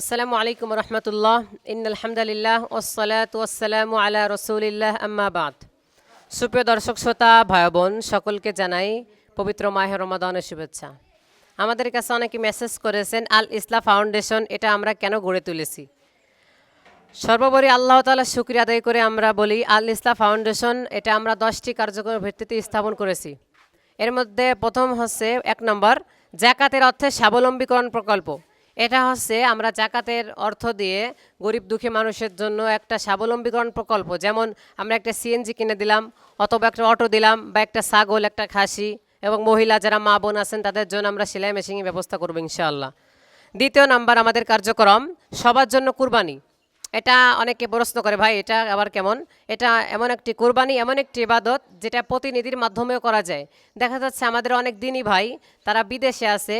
আসসালামু আলাইকুম রহমতুল্লাহ। ইনআলহামদুলিল্লাহ ওসলাত ওয়াসালামু আলা রসুলিল্লাহ আম্মাবাদ সুপ্রিয় দর্শক, শ্রোতা, ভাই, বোন, সকলকে জানাই পবিত্র মাহে রমাদানের শুভেচ্ছা। আমাদের কাছে অনেকে মেসেজ করেছেন, আল ইসলা ফাউন্ডেশন, এটা আমরা কেন গড়ে তুলেছি? সর্বোপরি আল্লাহ তালা শুক্রিয়া আদায় করে আমরা বলি, আল ইসলাম ফাউন্ডেশন, এটা আমরা দশটি কার্যক্রম ভিত্তিতে স্থাপন করেছি। এর মধ্যে প্রথম হচ্ছে, এক নম্বর, জাকাতের অর্থে স্বাবলম্বীকরণ প্রকল্প। এটা হচ্ছে আমরা জাকাতের অর্থ দিয়ে গরিব দুঃখী মানুষের জন্য একটা স্বাবলম্বীকরণ প্রকল্প। যেমন আমরা একটা সিএনজি কিনে দিলাম, অথবা একটা অটো দিলাম, বা একটা ছাগল, একটা খাসি, এবং মহিলা যারা মা বোন আছেন, তাদের জন্য আমরা সেলাই মেশিনের ব্যবস্থা করব ইনশাআল্লাহ। দ্বিতীয় নাম্বার আমাদের কার্যক্রম, সবার জন্য কুরবানি। এটা অনেকে প্রশ্ন করে, ভাই, এটা আবার কেমন? এটা এমন একটি কোরবানি, এমন একটি ইবাদত যেটা প্রতিনিধির মাধ্যমেও করা যায়। দেখা যাচ্ছে আমাদের অনেক দিনই ভাই, তারা বিদেশে আছে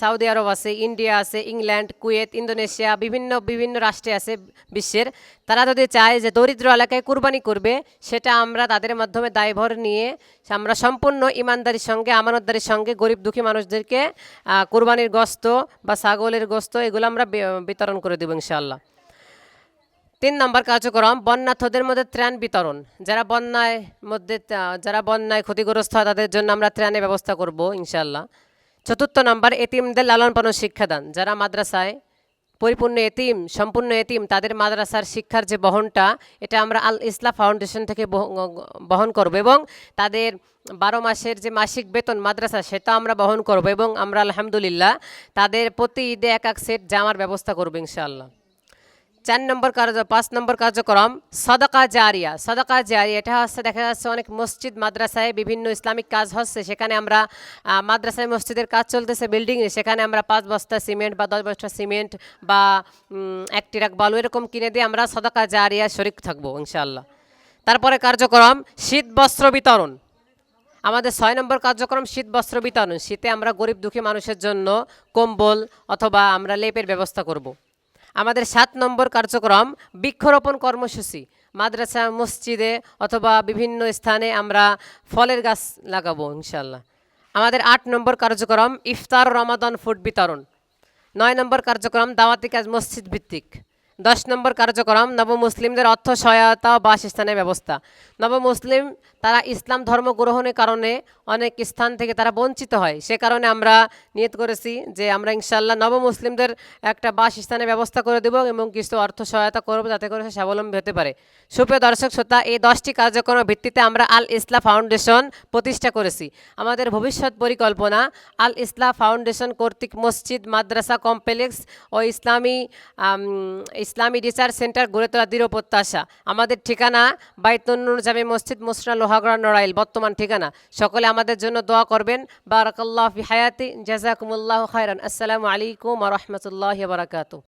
সৌদি আরব আছে, ইন্ডিয়া আছে, ইংল্যান্ড, কুয়েত, ইন্দোনেশিয়া, বিভিন্ন বিভিন্ন রাষ্ট্রে আছে বিশ্বের। তারা যদি চায় যে দরিদ্র এলাকায় কুরবানি করবে, সেটা আমরা তাদের মাধ্যমে দায়ভর নিয়ে, আমরা সম্পূর্ণ ইমানদারির সঙ্গে, আমানতদারির সঙ্গে গরিব দুঃখী মানুষদেরকে কুরবানির গোস্ত বা ছাগলের গোস্ত এগুলো আমরা বিতরণ করে দেবো ইনশাআল্লাহ। তিন নম্বর কার্যক্রম, বন্যার্থদের মধ্যে ত্রাণ বিতরণ। যারা বন্যায় মধ্যে যারা বন্যায় ক্ষতিগ্রস্ত হয়, তাদের জন্য আমরা ত্রাণের ব্যবস্থা করব ইনশাল্লাহ চতুর্থ নম্বর, এতিমদের লালন পালন শিক্ষাদান। যারা মাদ্রাসায় পরিপূর্ণ এতিম, সম্পূর্ণ এতিম, তাদের মাদ্রাসার শিক্ষার যে বহনটা, এটা আমরা আল ইসলাম ফাউন্ডেশন থেকে বহ- বহন করব এবং তাদের বারো মাসের যে মাসিক বেতন মাদ্রাসা, সেটা আমরা বহন করব এবং আমরা আলহামদুলিল্লাহ তাদের প্রতি ঈদে এক এক সেট জামার ব্যবস্থা করব, ইনশাআল্লাহ। চার নম্বর কার্য, পাঁচ নম্বর কার্যক্রম, সদকা জারিয়া। সদকা জারিয়া, এটা হচ্ছে দেখা যাচ্ছে অনেক মসজিদ, মাদ্রাসায় বিভিন্ন ইসলামিক কাজ হচ্ছে। সেখানে আমরা মাদ্রাসায় মসজিদের কাজ চলতেছে বিল্ডিংয়ে সেখানে আমরা পাঁচ বস্তা সিমেন্ট বা দশ বস্তা সিমেন্ট বা এক ট্রাক বালু এরকম কিনে দিয়ে আমরা সদকা জারিয়া শরিক থাকব ইনশাল্লাহ তারপরে কার্যক্রম, শীত বস্ত্র বিতরণ। আমাদের ছয় নম্বর কার্যক্রম, শীত বস্ত্র বিতরণ। শীতে আমরা গরিব দুঃখী মানুষের জন্য কম্বল অথবা আমরা লেপের ব্যবস্থা করব। আমাদের সাত নম্বর কার্যক্রম বৃক্ষরোপণ কর্মসূচি। মাদ্রাসা, মসজিদে অথবা বিভিন্ন স্থানে আমরা ফলের গাছ লাগাবো ইনশাল্লাহ আমাদের আট নম্বর কার্যক্রম ইফতার রমাদন ফুড বিতরণ। নয় নম্বর কার্যক্রম দাওয়াতি কাজ মসজিদ ভিত্তিক। দশ নম্বর কার্যক্রম নবমুসলিমদের অর্থ সহায়তা ও বাসস্থানের ব্যবস্থা। নবমুসলিম তারা ইসলাম ধর্ম গ্রহণের কারণে অনেক স্থান থেকে তারা বঞ্চিত হয়। সে কারণে আমরা নিয়ত করেছি যে আমরা ইনশাল্লাহ নবমুসলিমদের একটা বাসস্থানের ব্যবস্থা করে দেবো এবং কিছু অর্থ সহায়তা করব যাতে করে সে স্বাবলম্বী হতে পারে। সুপ্রিয় দর্শক শ্রোতা, এই দশটি কার্যক্রমের ভিত্তিতে আমরা আল ইসলাম ফাউন্ডেশন প্রতিষ্ঠা করেছি। আমাদের ভবিষ্যৎ পরিকল্পনা, আল ইসলাম ফাউন্ডেশন কর্তৃক মসজিদ, মাদ্রাসা কমপ্লেক্স ও ইসলামী ইসলামী রিসার্চ সেন্টার গড়ে তোলা দৃঢ় প্রত্যাশা। আমাদের ঠিকানা বাইতনুর জামি মসজিদ মুসরা লোহাগড়া নড়াইল, বর্তমান ঠিকানা। সকলে আমাদের জন্য দোয়া করবেন। বারাকাল্লাহ হায়াতি, জাজাকুমুল্লাহ খায়রান। আসসালামু আলাইকুম রহমতুল্লাহ বারাকাতু